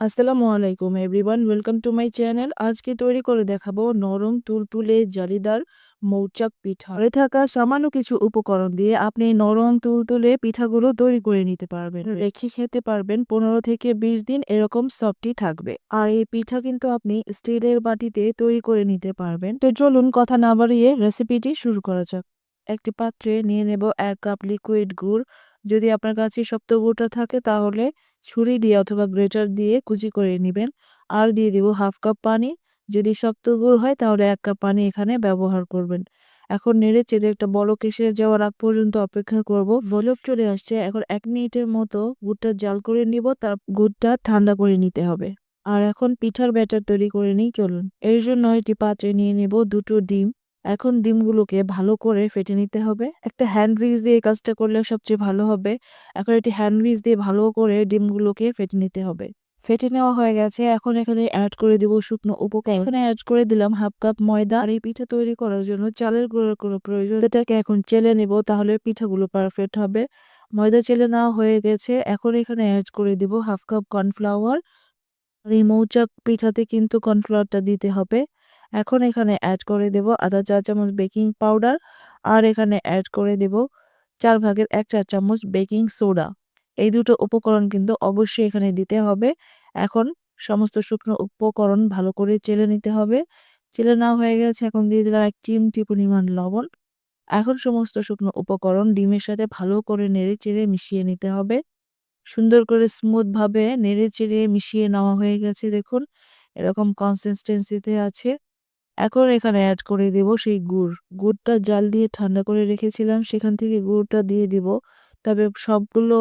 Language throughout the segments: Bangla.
আসসালামু আলাইকুম everyone, welcome to my channel. আজকে তৈরি করে দেখাবো নরম তুলতুলে জালিদার মৌচাক পিঠা। ঘরে থাকা সামান্য কিছু উপকরণ দিয়ে আপনি নরম তুলতুলে পিঠাগুলো তৈরি করে নিতে পারবেন। রেখে খেতে পারবেন পনেরো থেকে বিশ দিন, এরকম সফটই থাকবে। আর এই পিঠা কিন্তু আপনি স্টিলের বাটিতে তৈরি করে নিতে পারবেন। তো চলুন কথা না বাড়িয়ে রেসিপিটি শুরু করা যাক। একটি পাত্রে নিয়ে নেব এক কাপ লিকুইড গুড়। যদি আপনার কাছে শক্ত গুড়টা থাকে তাহলে ছুরি দিয়ে অথবা গ্রেটার দিয়ে কুচি করে নেবেন। আর দিয়ে দিব হাফ কাপ পানি। যদি শক্ত গুড় হয় তাহলে এক কাপ পানি এখানে ব্যবহার করবেন। এখন নেড়ে চেড়ে একটা বলক এসে যাওয়ার আগ পর্যন্ত অপেক্ষা করব। বলক চলে আসছে। এখন এক মিনিটের মতো গুড়টা জাল করে নিব। তার গুড়টা ঠান্ডা করে নিতে হবে। আর এখন পিঠার ব্যাটার তৈরি করে নিই। চলুন। এর জন্য একটি পাত্রে নিয়ে নেব দুটো ডিম। এখন ডিমগুলোকে ভালো করে ফেটে নিতে হবে। একটা হ্যান্ড উইচ দিয়ে এই কাজটা করলে সবচেয়ে ভালো হবে। এখন একটি হ্যান্ড উইচ দিয়ে ভালো করে ডিমগুলোকে ফেটে নিতে হবে। ফেটে নেওয়া হয়ে গেছে। এখন এখানে অ্যাড করে দিব শুকনো উপকরণ। এখানে অ্যাড করে দিলাম হাফ কাপ ময়দা। আর এই পিঠা তৈরি করার জন্য চালের গুঁড়োর কোনো প্রয়োজন এটাকে এখন চেলে নেব তাহলে পিঠাগুলো পারফেক্ট হবে। ময়দা চেলে নেওয়া হয়ে গেছে। এখন এখানে অ্যাড করে দিব হাফ কাপ কর্নফ্লাওয়ার আর এই মৌচাক পিঠাতে কিন্তু কর্নফ্লাওয়ারটা দিতে হবে। এখন এখানে অ্যাড করে দেব আধা চা চামচ বেকিং পাউডার আর এখানে অ্যাড করে দেব চার ভাগের এক চা চামচ বেকিং সোডা এই দুটো উপকরণ কিন্তু অবশ্যই এখানে দিতে হবে। এখন সমস্ত শুকনো উপকরণ ভালো করে চেলে নিতে হবে। চেলে না হয়ে গেছে, এখন দিয়ে দিলাম এক চিমটি পরিমাণ লবণ। এখন সমস্ত শুকনো উপকরণ ডিমের সাথে ভালো করে নেড়ে চেড়ে মিশিয়ে নিতে হবে। সুন্দর করে স্মুথ ভাবে নেড়ে চেড়ে মিশিয়ে নেওয়া হয়ে গেছে, দেখুন। এরকম কনসিস্টেন্সিতে আছে। এখন এখানে অ্যাড করে দেব সেই গুড়। গুড়টা জাল দিয়ে ঠান্ডা করে রেখেছিলাম, সেখান থেকে গুড়টা দিয়ে দিব। তবে সবগুলো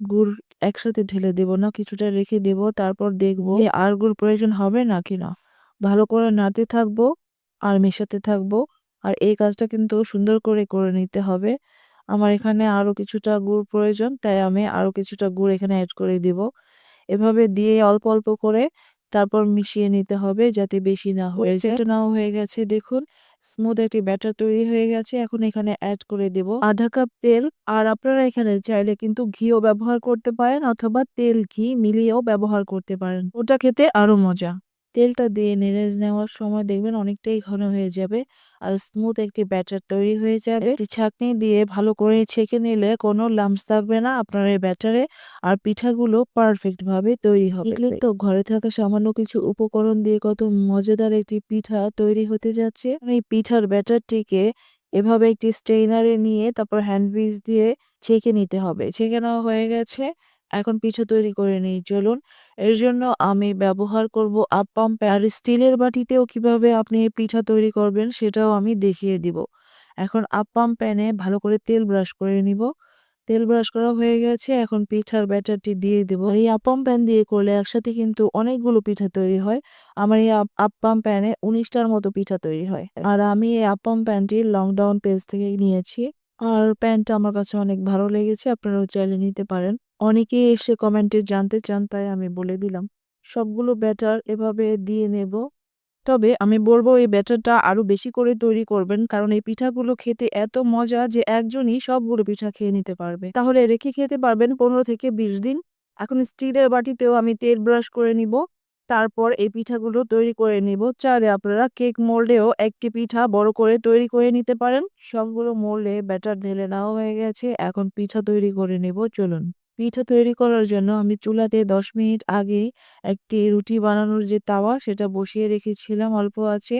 গুড় একসাথে ঢেলে দেব না, কিছুটা রেখে দেব, তারপর দেখব আর গুড় প্রয়োজন হবে নাকি না ভালো করে নাড়তে থাকব আর মেশাতে থাকব, আর এই কাজটা কিন্তু সুন্দর করে করে নিতে হবে। আমার এখানে আরও কিছুটা গুড় প্রয়োজন, তাই আমি আরও কিছুটা গুড় এখানে অ্যাড করে দিব। এভাবে দিয়ে অল্প অল্প করে তারপর মিশিয়ে নিতে হবে যাতে বেশি না হয়ে যায়। এটা নাও হয়ে গেছে দেখুন। স্মুথ একটি ব্যাটার তৈরি হয়ে গেছে। এখন এখানে অ্যাড করে দেব আধা কাপ তেল। আর আপনারা এখানে চাইলে কিন্তু ঘিও ব্যবহার করতে পারেন অথবা তেল ঘি মিলিয়েও ব্যবহার করতে পারেন। ওটা খেতে আরও মজা। তেলটা দিয়ে নেড়ে নেওয়ার সময় দেখবেন অনেকটাই ঘন হয়ে যাবে আর স্মুথ একটি ব্যাটার তৈরি হয়ে যাবে। ছাঁকনি দিয়ে ভালো করে ছেঁকে নিলে কোনো লামস থাকবে না আপনার এই ব্যাটারে আর পিঠাগুলো পারফেক্ট ভাবে তৈরি হবে। তো ঘরে থাকা সামান্য কিছু উপকরণ দিয়ে কত মজাদার একটি পিঠা তৈরি হতে যাচ্ছে। এই পিঠার ব্যাটারটিকে এভাবে একটি স্টেইনারে নিয়ে তারপর হ্যান্ড দিয়ে ছেঁকে নিতে হবে। ছেঁকে নেওয়া হয়ে গেছে। এখন পিঠা তৈরি করে নিই। চলুন, এর জন্য আমি ব্যবহার করব আপ্পাম আর স্টিলের বাটিতেও কীভাবে আপনি এই পিঠা তৈরি করবেন সেটাও আমি দেখিয়ে দিব। এখন আপ্পাম প্যানে ভালো করে তেল ব্রাশ করে নিব। তেল ব্রাশ করা হয়ে গেছে, এখন পিঠার ব্যাটারটি দিয়ে দেব। এই আপাম প্যান দিয়ে করলে একসাথে কিন্তু অনেকগুলো পিঠা তৈরি হয়। আমার এই আপ্পাম প্যানে উনিশটার মতো পিঠা তৈরি হয়। আর আমি এই আপ্পাম প্যানটি লকডাউন পেজ থেকে নিয়েছি। আর প্যানটা আমার কাছে অনেক ভালো লেগেছে, আপনারাও চাইলে নিতে পারেন। অনেকে এসে কমেন্টে জানতে চান, তাই আমি বলে দিলাম। সবগুলো ব্যাটার এভাবে দিয়ে নেব। তবে আমি বলব, এই ব্যাটারটা আরও বেশি করে তৈরি করবেন, কারণ এই পিঠাগুলো খেতে এত মজা যে একজনই সবগুলো পিঠা খেয়ে নিতে পারবে। তাহলে রেখে খেতে পারবেন পনেরো থেকে বিশ দিন। এখন স্টিলের বাটিতেও আমি তেল ব্রাশ করে নিব। তারপর এই পিঠাগুলো তৈরি করে নিব। চাইলে আপনারা কেক মোল্ডেও একটি পিঠা বড় করে তৈরি করে নিতে পারেন। সবগুলো মোল্ডে ব্যাটার ঢেলে নেওয়া হয়ে গেছে। এখন পিঠা তৈরি করে নেব। চলুন। পিঠা তৈরি করার জন্য আমি চুলাতে দশ মিনিট আগে একটি রুটি বানানোর যে তাওয়া, সেটা বসিয়ে রেখেছিলাম, অল্প আছে।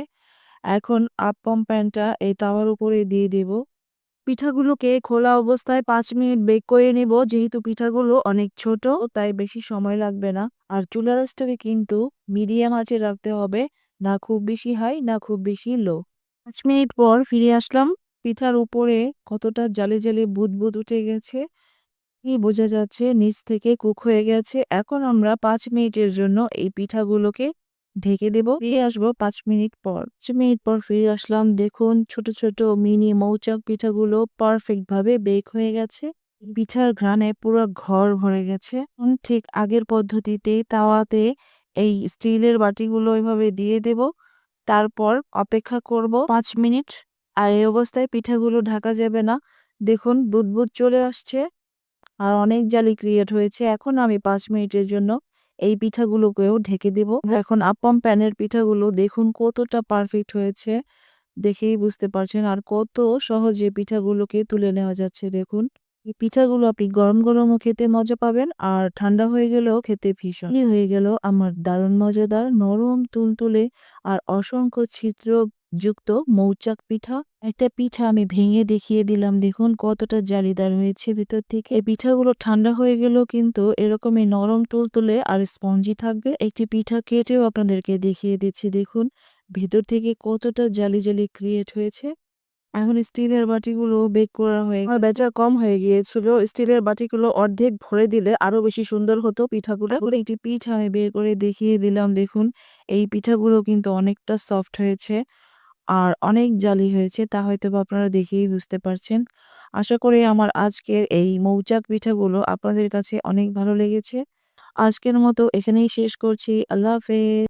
এখন আপ্পম প্যানটা এই তাওয়ার উপরে দিয়ে দেব। পিঠাগুলোকে খোলা অবস্থায় পাঁচ মিনিট বেক করে নেব। যেহেতু পিঠাগুলো অনেক ছোট, তাই বেশি সময় লাগবে না। আর চুলার স্টোভে কিন্তু মিডিয়াম আঁচে রাখতে হবে। না খুব বেশি হাই, না খুব বেশি লো। পাঁচ মিনিট পর ফিরে আসলাম। পিঠার উপরে কতটা জালে জালে বুদবুদ উঠে গেছে কি বোঝা যাচ্ছে, নিচ থেকে কুক হয়ে গেছে। এখন আমরা পাঁচ মিনিটের জন্য এই পিঠাগুলোকে ঢেকে দেব। ফিরে আসব পাঁচ মিনিট পর। পাঁচ মিনিট পর ফিরে আসলাম। দেখুন, ছোট ছোট, মিনি মৌচাক পিঠাগুলো পারফেক্ট ভাবে বেক হয়ে গেছে। পিঠার ঘ্রাণে পুরো ঘর ভরে গেছে। ঠিক আগের পদ্ধতিতে তাওয়াতে এই স্টিলের বাটিগুলো এভাবে দিয়ে দেব। তারপর অপেক্ষা করব পাঁচ মিনিট। আর এই অবস্থায় পিঠাগুলো ঢাকা যাবে না। দেখুন, বুদবুদ চলে আসছে। আর অনেক জালি ক্রিয়েট হয়েছে। এখন আমি পাঁচ মিনিটের জন্য এই পিঠাগুলোকেও ঢেকে দিব। এখন আপ্পাম প্যানের পিঠাগুলো দেখুন কতটা পারফেক্ট হয়েছে। দেখেই বুঝতে পারছেন আর কত সহজে পিঠাগুলোকে তুলে নেওয়া যাচ্ছে, দেখুন। এই পিঠাগুলো আপনি গরম গরমও খেতে মজা পাবেন আর ঠান্ডা হয়ে গেলেও খেতে ভীষণ হয়ে গেল আমার দারুণ মজাদার নরম তুলতুলে আর অসংখ্য ছিদ্র যুক্ত মৌচাক পিঠা একটা পিঠা আমি ভেঙে দেখিয়ে দিলাম। দেখুন কতটা জালিদার হয়েছে। ভিতর থেকে এই পিঠাগুলো ঠান্ডা হয়ে গেলেও কিন্তু এরকমই নরম তুলতুলে আর স্পঞ্জি থাকবে। একটি পিঠা কেটেও আপনাদেরকে দেখিয়ে দিচ্ছি। দেখুন ভেতর থেকে কতটা জালি জালি ক্রিয়েট হয়েছে। এখন স্টিলের বাটিগুলো বেক করা হয়ে আমার বেচার কম হয়ে গিয়েছিল। স্টিলের বাটিগুলো অর্ধেক ভরে দিলে আরও বেশি সুন্দর হতো পিঠাগুলো। একটি পিঠা আমি বের করে দেখিয়ে দিলাম। দেখুন এই পিঠাগুলো কিন্তু অনেকটা সফট হয়েছে। আর অনেক জালি হয়েছে, তা হয়তো আপনারা দেখেই বুঝতে পারছেন। আশা করি আমার আজকের এই মৌচাক পিঠাগুলো আপনাদের কাছে অনেক ভালো লেগেছে। আজকের মতো এখানেই শেষ করছি। আল্লাহ হাফেজ।